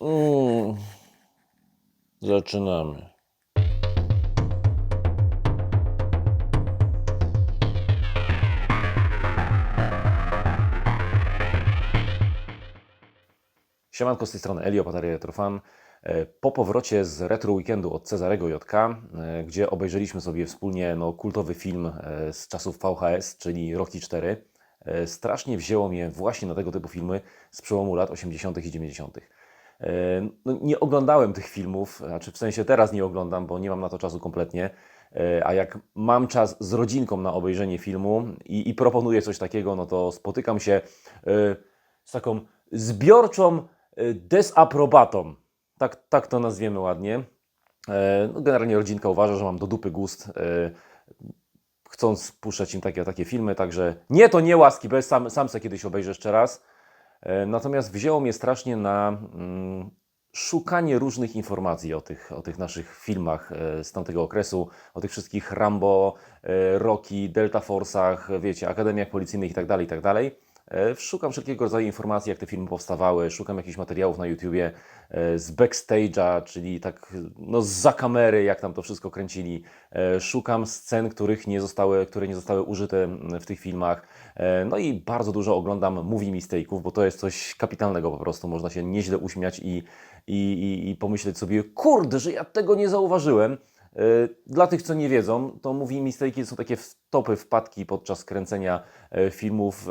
Mm. Zaczynamy. Siemanko z tej strony Elio, Pataria Retrofan. E, Po powrocie z Retro Weekendu od Cezarego JK, e, gdzie obejrzeliśmy sobie wspólnie no, kultowy film e, z czasów VHS, czyli Rocky 4, e, strasznie wzięło mnie właśnie na tego typu filmy z przełomu lat 80. i 90. E, No, nie oglądałem tych filmów, znaczy w sensie teraz nie oglądam, bo nie mam na to czasu kompletnie. E, A jak mam czas z rodzinką na obejrzenie filmu i, i proponuję coś takiego, no to spotykam się e, z taką zbiorczą desaprobatą. Tak, tak to nazwiemy ładnie. No, generalnie rodzinka uważa, że mam do dupy gust, chcąc puszczać im takie, takie filmy, także nie, to nie łaski, bez sam, sam se kiedyś obejrzę jeszcze raz. E, Natomiast wzięło mnie strasznie na mm, szukanie różnych informacji o tych, o tych naszych filmach e, z tamtego okresu, o tych wszystkich Rambo, e, Rocky, Delta Force'ach, wiecie, akademiach policyjnych itd., itd. E, Szukam wszelkiego rodzaju informacji, jak te filmy powstawały, szukam jakichś materiałów na YouTubie e, z backstage'a, czyli tak no za kamery, jak tam to wszystko kręcili. E, Szukam scen, których nie zostały, które nie zostały użyte w tych filmach. No i bardzo dużo oglądam movie mistake'ów, bo to jest coś kapitalnego po prostu. Można się nieźle uśmiać i, i, i, pomyśleć sobie, kurde, że ja tego nie zauważyłem. Dla tych, co nie wiedzą, to movie mistake'i są takie topy, wpadki podczas kręcenia filmów,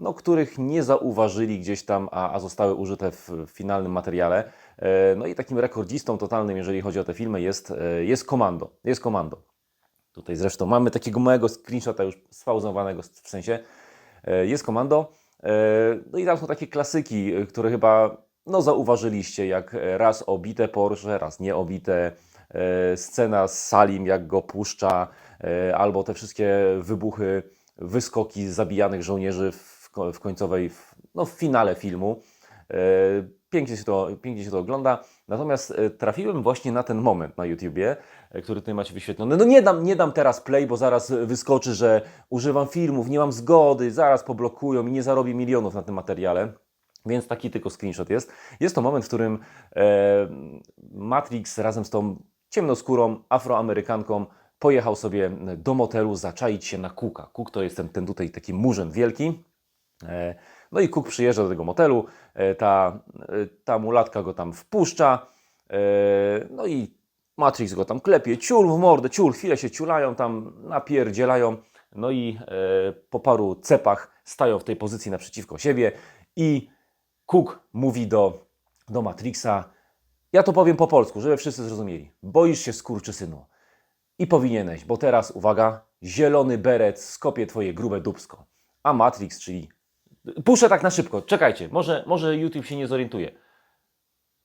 no, których nie zauważyli gdzieś tam, a, a zostały użyte w finalnym materiale. E, No i takim rekordzistą totalnym, jeżeli chodzi o te filmy, jest, e, jest Komando. Jest Komando. Tutaj zresztą mamy takiego małego screenshota już spauzowanego w sensie. E, Jest Komando. No i tam są takie klasyki, które chyba no, zauważyliście, jak raz obite Porsche, raz nieobite. Scena z Salim, jak go puszcza, albo te wszystkie wybuchy, wyskoki zabijanych żołnierzy w, w końcowej, w, no, w finale filmu. E, Pięknie się, to, pięknie się to ogląda. Natomiast e, trafiłem właśnie na ten moment na YouTubie, e, który tutaj macie wyświetlony. No nie dam, nie dam teraz play, bo zaraz wyskoczy, że używam filmów, nie mam zgody, zaraz poblokują i nie zarobię milionów na tym materiale. Więc taki tylko screenshot jest. Jest to moment, w którym e, Matrix razem z tą ciemnoskórą Afroamerykanką pojechał sobie do motelu zaczaić się na Cooka. Cook to jest ten, ten tutaj taki murzyn wielki. E, No i Cook przyjeżdża do tego motelu, e, ta, e, ta mulatka go tam wpuszcza, no i Matrix go tam klepie, ciul w mordę, ciul, chwilę się ciulają tam, napierdzielają, no i po paru cepach stają w tej pozycji naprzeciwko siebie i Cook mówi do, do Matrixa, ja to powiem po polsku, żeby wszyscy zrozumieli, boisz się skurczysynu i powinieneś, bo teraz, uwaga, zielony beret skopie twoje grube dubsko. A Matrix, czyli Puszczę tak na szybko. Czekajcie, może, może YouTube się nie zorientuje.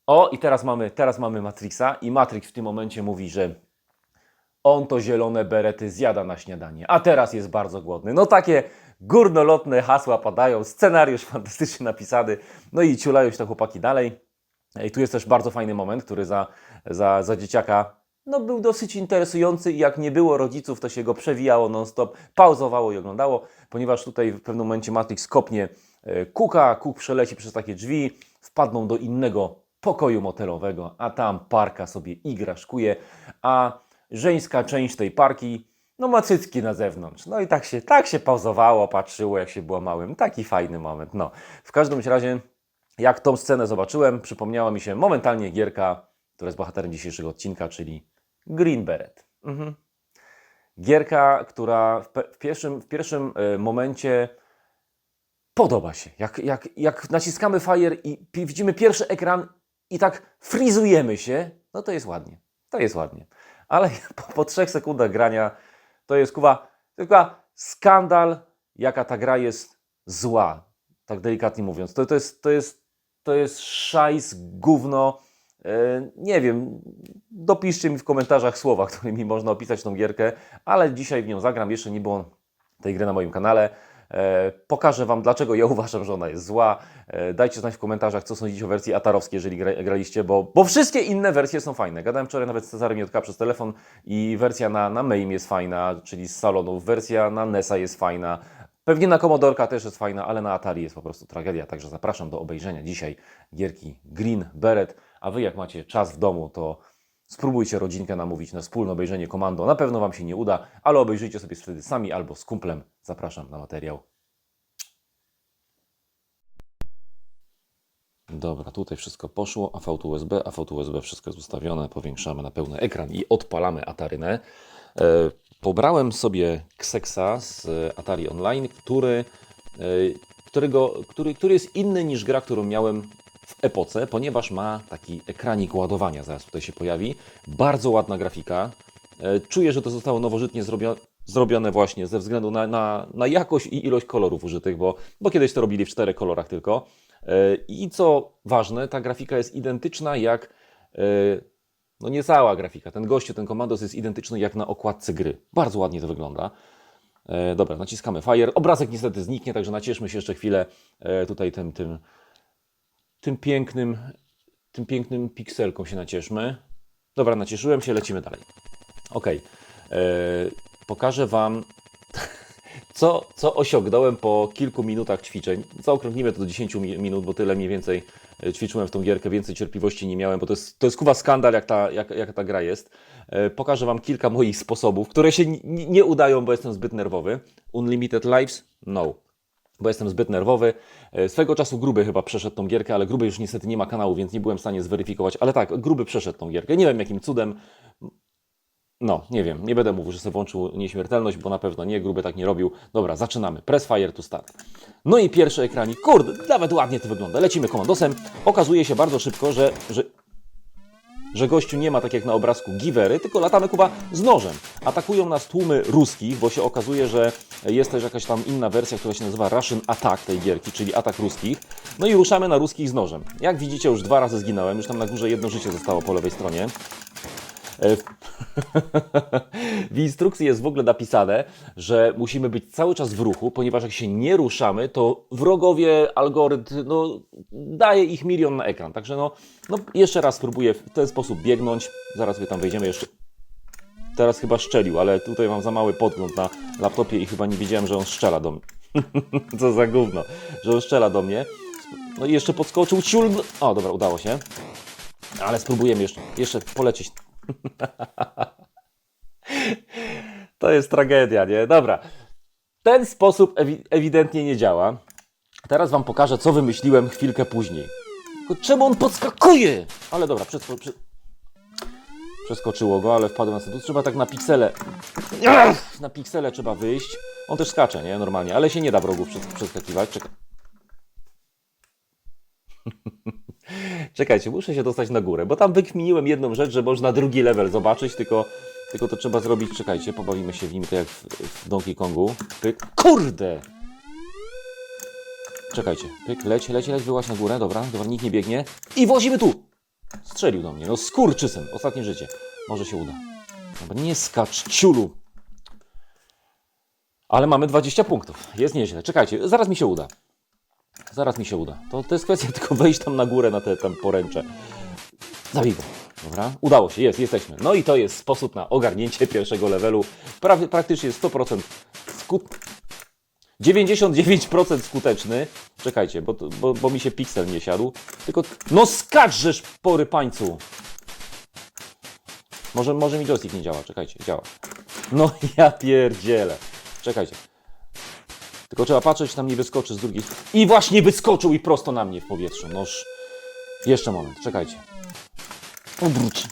O, i teraz mamy, teraz mamy Matrixa i Matrix w tym momencie mówi, że on to zielone berety zjada na śniadanie, a teraz jest bardzo głodny. No takie górnolotne hasła padają, scenariusz fantastycznie napisany, no i ciulają się te chłopaki dalej. I tu jest też bardzo fajny moment, który za, za, za dzieciaka no, był dosyć interesujący i jak nie było rodziców, to się go przewijało non-stop, pauzowało i oglądało, ponieważ tutaj w pewnym momencie Matrix kopnie e, Kuka, Kuk przeleci przez takie drzwi, wpadną do innego pokoju motelowego, a tam parka sobie igraszkuje, a żeńska część tej parki no ma cycki na zewnątrz. No i tak się, tak się pauzowało, patrzyło jak się było małym. Taki fajny moment. No, w każdym razie jak tą scenę zobaczyłem, przypomniała mi się momentalnie gierka, która jest bohaterem dzisiejszego odcinka, czyli Green Beret. Mhm. Gierka, która w, w pierwszym, w pierwszym e, momencie podoba się. Jak, jak, jak naciskamy Fire i widzimy pierwszy ekran i tak frizujemy się, no to jest ładnie. To jest ładnie. Ale po, po trzech sekundach grania to jest kuwa, tylko skandal, jaka ta gra jest zła. Tak delikatnie mówiąc. To, to, jest, to, jest, to jest szajs, gówno. E, Nie wiem, dopiszcie mi w komentarzach słowa, którymi można opisać tą gierkę, ale dzisiaj w nią zagram. Jeszcze nie było tej gry na moim kanale. E, Pokażę Wam, dlaczego ja uważam, że ona jest zła. E, Dajcie znać w komentarzach, co sądzicie o wersji atarowskiej, jeżeli gra, graliście, bo, bo wszystkie inne wersje są fajne. Gadałem wczoraj nawet z Cezarem Jotka przez telefon i wersja na, na MAME jest fajna, czyli z salonów. Wersja na NESa jest fajna. Pewnie na Commodorka też jest fajna, ale na Atari jest po prostu tragedia. Także zapraszam do obejrzenia dzisiaj gierki Green Beret. A Wy jak macie czas w domu, to spróbujcie rodzinkę namówić na wspólne obejrzenie komando. Na pewno Wam się nie uda, ale obejrzyjcie sobie wtedy sami albo z kumplem. Zapraszam na materiał. Dobra, tutaj wszystko poszło, a VT USB, a VT USB wszystko jest ustawione, powiększamy na pełny ekran i odpalamy Atarynę. E, pobrałem sobie Xexa z Atari Online, który, e, którego, który, który jest inny niż gra, którą miałem w epoce, ponieważ ma taki ekranik ładowania, zaraz tutaj się pojawi. Bardzo ładna grafika. E, Czuję, że to zostało nowożytnie zrobione, właśnie ze względu na, na, na jakość i ilość kolorów użytych, bo, bo kiedyś to robili w czterech kolorach tylko. E, I co ważne, ta grafika jest identyczna jak. e, No nie cała grafika. Ten gościu, ten komandos jest identyczny jak na okładce gry. Bardzo ładnie to wygląda. Dobra, naciskamy Fire. Obrazek niestety zniknie, także nacieszmy się jeszcze chwilę tutaj tym, tym, tym pięknym, tym pięknym pikselką się nacieszmy. Dobra, nacieszyłem się, lecimy dalej. Ok. Pokażę Wam, co, co osiągnąłem po kilku minutach ćwiczeń. Zaokrągnijmy to do 10 mi- minut, bo tyle mniej więcej e, ćwiczyłem w tą gierkę, więcej cierpliwości nie miałem, bo to jest, to jest kuwa skandal, jak ta, jak, jak ta gra jest. E, Pokażę Wam kilka moich sposobów, które się ni- ni- nie udają, bo jestem zbyt nerwowy. Unlimited Lives? No bo jestem zbyt nerwowy. E, Swego czasu Gruby chyba przeszedł tą gierkę, ale Gruby już niestety nie ma kanału, więc nie byłem w stanie zweryfikować. Ale tak, Gruby przeszedł tą gierkę. Nie wiem jakim cudem. No, nie wiem, nie będę mówił, że sobie włączył nieśmiertelność, bo na pewno nie, Gruby tak nie robił. Dobra, zaczynamy. Press fire to start. No i pierwszy ekranik. Kurde, nawet ładnie to wygląda. Lecimy komandosem. Okazuje się bardzo szybko, że, że że gościu nie ma tak jak na obrazku givery, tylko latamy kuba z nożem. Atakują nas tłumy ruskich, bo się okazuje, że jest też jakaś tam inna wersja, która się nazywa Russian Attack tej gierki, czyli atak ruskich. No i ruszamy na ruskich z nożem. Jak widzicie, już dwa razy zginąłem, już tam na górze jedno życie zostało po lewej stronie. E, W instrukcji jest w ogóle napisane, że musimy być cały czas w ruchu, ponieważ jak się nie ruszamy, to wrogowie, algorytm, no, daje ich milion na ekran. Także no, no, jeszcze raz spróbuję w ten sposób biegnąć. Zaraz sobie tam wejdziemy jeszcze. Teraz chyba szczelił, ale tutaj mam za mały podgląd na laptopie i chyba nie wiedziałem, że on strzela do mnie. Co za gówno, że on strzela do mnie. No i jeszcze podskoczył ciul. O, dobra, udało się. Ale spróbujemy jeszcze, jeszcze polecieć. To jest tragedia, nie? Dobra. Ten sposób ewi- ewidentnie nie działa. Teraz Wam pokażę, co wymyśliłem chwilkę później. Czemu on podskakuje? Ale dobra, przesko- prze... przeskoczyło go, ale wpadłem na. Tu trzeba tak na piksele. Na piksele trzeba wyjść. On też skacze, nie? Normalnie, ale się nie da wrogów przes- przeskakiwać. Czekaj. Czekajcie, muszę się dostać na górę, bo tam wykminiłem jedną rzecz, że można drugi level zobaczyć, tylko, tylko to trzeba zrobić. Czekajcie, pobawimy się w nim tak jak w, w Donkey Kongu. Pyk. Kurde! Czekajcie, pyk, leć, leć, leć, wyłaź na górę, dobra, dobra, nikt nie biegnie. I wozimy tu! Strzelił do mnie, no skurczysem, ostatnie życie. Może się uda. Dobra, nie skacz, ciulu! Ale mamy 20 punktów, jest nieźle. Czekajcie, zaraz mi się uda. Zaraz mi się uda. To, to jest kwestia tylko wejść tam na górę, na te tam poręcze. Zabij. Dobra, udało się, jest, jesteśmy. No i to jest sposób na ogarnięcie pierwszego levelu. Prawie, praktycznie 100% skut... 99% skuteczny. Czekajcie, bo, bo, bo mi się piksel nie siadł. Tylko, no skaczesz, pory pańcu. Może, może mi joystick nie działa, czekajcie, działa. No ja pierdzielę. Czekajcie. Tylko trzeba patrzeć, tam nie wyskoczy z drugiej. I właśnie wyskoczył i prosto na mnie w powietrzu. Noż. Jeszcze moment, czekajcie. Obróć.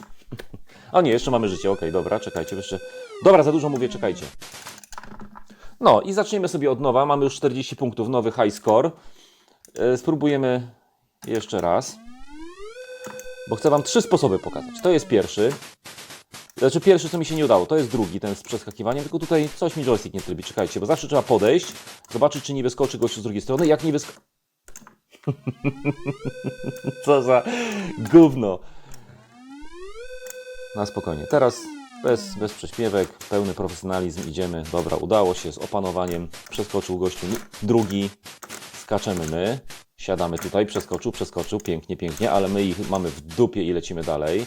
A nie, jeszcze mamy życie. Okej, dobra, czekajcie. Jeszcze. Dobra, za dużo mówię, czekajcie. No i zaczniemy sobie od nowa. Mamy już 40 punktów, nowy high score. E, Spróbujemy jeszcze raz. Bo chcę Wam trzy sposoby pokazać. To jest pierwszy. Znaczy pierwszy, co mi się nie udało, to jest drugi, ten z przeskakiwaniem, tylko tutaj coś mi joystick nie trybi. Czekajcie, bo zawsze trzeba podejść, zobaczyć, czy nie wyskoczy gościu z drugiej strony. Jak nie wyskoczy... Co za gówno. Na spokojnie. Teraz bez, bez prześpiewek, pełny profesjonalizm idziemy. Dobra, udało się z opanowaniem. Przeskoczył gościu drugi. Skaczemy my. Siadamy tutaj, przeskoczył, przeskoczył, pięknie, pięknie, ale my ich mamy w dupie i lecimy dalej.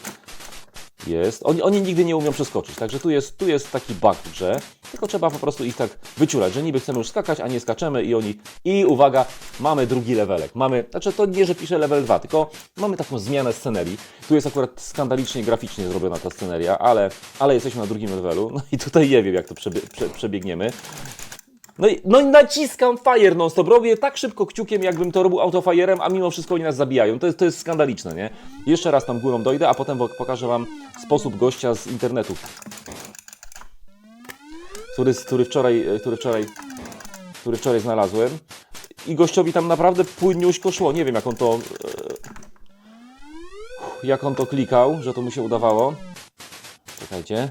Jest. Oni, oni nigdy nie umią przeskoczyć, także tu jest, tu jest taki bug w grze, tylko trzeba po prostu ich tak wyciulać, że niby chcemy już skakać, a nie skaczemy i oni... I uwaga, mamy drugi levelek. Mamy, znaczy to nie, że piszę level 2, tylko mamy taką zmianę scenerii. Tu jest akurat skandalicznie graficznie zrobiona ta sceneria, ale, ale jesteśmy na drugim levelu, no i tutaj nie wiem, jak to przebie, prze, przebiegniemy. No i, no i naciskam fire non stop. Robię tak szybko kciukiem, jakbym to robił autofajerem, a mimo wszystko oni nas zabijają. To jest, to jest skandaliczne, nie? Jeszcze raz tam górą dojdę, a potem pokażę Wam sposób gościa z internetu. Który, który, wczoraj, który, wczoraj, który wczoraj znalazłem. I gościowi tam naprawdę płynniuśko szło. Nie wiem, jak on to... e, Jak on to klikał, że to mu się udawało. Czekajcie.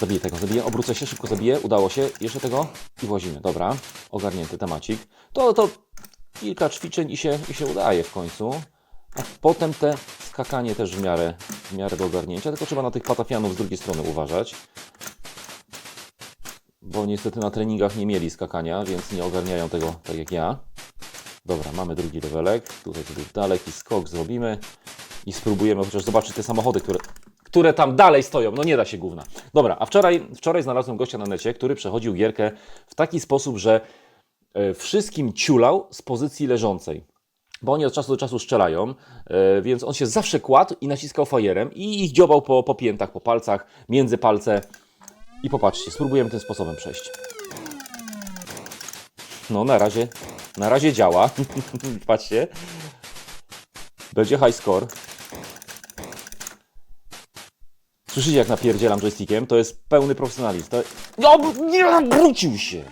Zabiję tego, zabiję, obrócę się, szybko zabiję, udało się, jeszcze tego i włazimy. Dobra, ogarnięty temacik. To, to kilka ćwiczeń i się, i się udaje w końcu. A potem te skakanie też w miarę, w miarę do ogarnięcia, tylko trzeba na tych patafianów z drugiej strony uważać. Bo niestety na treningach nie mieli skakania, więc nie ogarniają tego tak jak ja. Dobra, mamy drugi levelek. Tutaj sobie daleki skok zrobimy i spróbujemy chociaż zobaczyć te samochody, które, które tam dalej stoją. No nie da się gówna. Dobra, a wczoraj, wczoraj znalazłem gościa na necie, który przechodził gierkę w taki sposób, że e, wszystkim ciulał z pozycji leżącej. Bo oni od czasu do czasu strzelają, e, więc on się zawsze kładł i naciskał fajerem i ich dziobał po, po piętach, po palcach, między palce. I popatrzcie, spróbujemy tym sposobem przejść. No, na razie, na razie działa. Patrzcie. Będzie high score. Słyszycie jak napierdzielam joystickiem? To jest pełny profesjonalizm. To... No, nie obrócił się!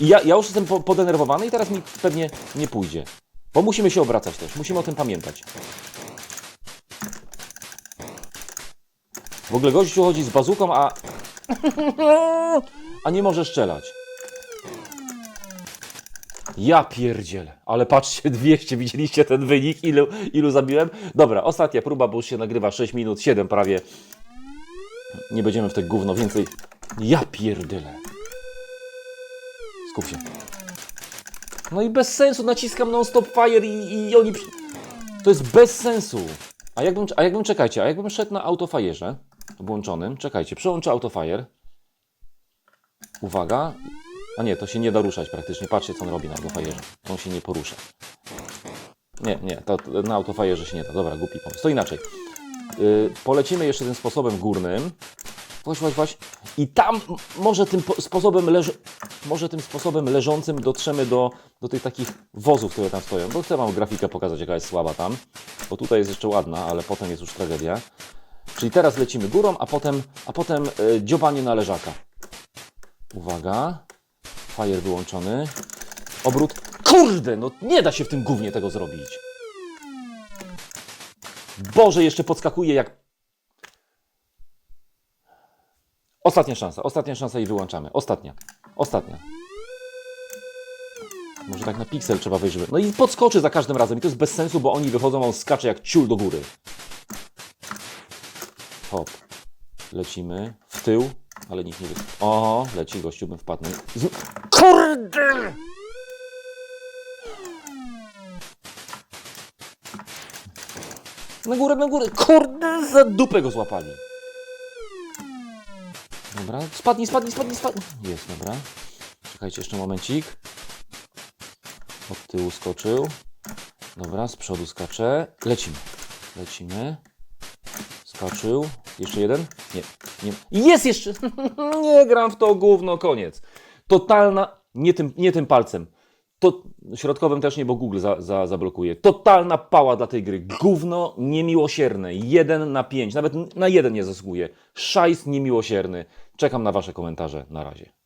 I ja, ja już jestem po, podenerwowany i teraz mi pewnie nie pójdzie. Bo musimy się obracać też, musimy o tym pamiętać. W ogóle gościu chodzi z bazuką, a... a nie może strzelać. Ja pierdzielę, ale patrzcie, 200, widzieliście ten wynik, ilu, ilu zabiłem? Dobra, ostatnia próba, bo już się nagrywa 6 minut, 7 prawie. Nie będziemy w te gówno więcej. Ja pierdolę. Skup się. No i bez sensu, naciskam non-stop fire i, i oni... To jest bez sensu. A jakbym, a jakbym, czekajcie, a jakbym szedł na autofajerze włączonym, czekajcie, przełączę autofajer. Uwaga. A nie, to się nie da ruszać praktycznie. Patrzcie, co on robi na autofajerze. On się nie porusza. Nie, nie, to na autofajerze się nie da. Dobra, głupi pomysł. To inaczej. Yy, polecimy jeszcze tym sposobem górnym. Właśnie, właśnie. I tam może tym po- sposobem, leż... może tym sposobem leżącym dotrzemy do, do tych takich wozów, które tam stoją. Bo chcę Wam grafikę pokazać, jaka jest słaba tam. Bo tutaj jest jeszcze ładna, ale potem jest już tragedia. Czyli teraz lecimy górą, a potem, a potem yy, dziobanie na leżaka. Uwaga. Fire wyłączony. Obrót. Kurde, no nie da się w tym gównie tego zrobić. Boże, jeszcze podskakuje jak... Ostatnia szansa, ostatnia szansa i wyłączamy. Ostatnia, ostatnia. Może tak na piksel trzeba wejść, żeby... No i podskoczy za każdym razem i to jest bez sensu, bo oni wychodzą, a on skacze jak ciul do góry. Hop. Lecimy. W tył, ale nikt nie wie. Oho, leci gościu, bym wpadł. Kurde! Na górę, na górę. Kurde, za dupę go złapali. Dobra, spadnij, spadnij, spadnij, spadnij. Jest, dobra. Czekajcie jeszcze momencik. Od tyłu skoczył. Dobra, z przodu skacze. Lecimy. Lecimy. Skoczył. Jeszcze jeden? Nie. nie. Jest jeszcze! nie gram w to gówno, koniec. Totalna, nie tym, nie tym palcem. To środkowym też nie, bo Google za, za, zablokuje. Totalna pała dla tej gry. Gówno niemiłosierne. Jeden na pięć. Nawet na jeden nie zasługuje. Szajs niemiłosierny. Czekam na Wasze komentarze. Na razie.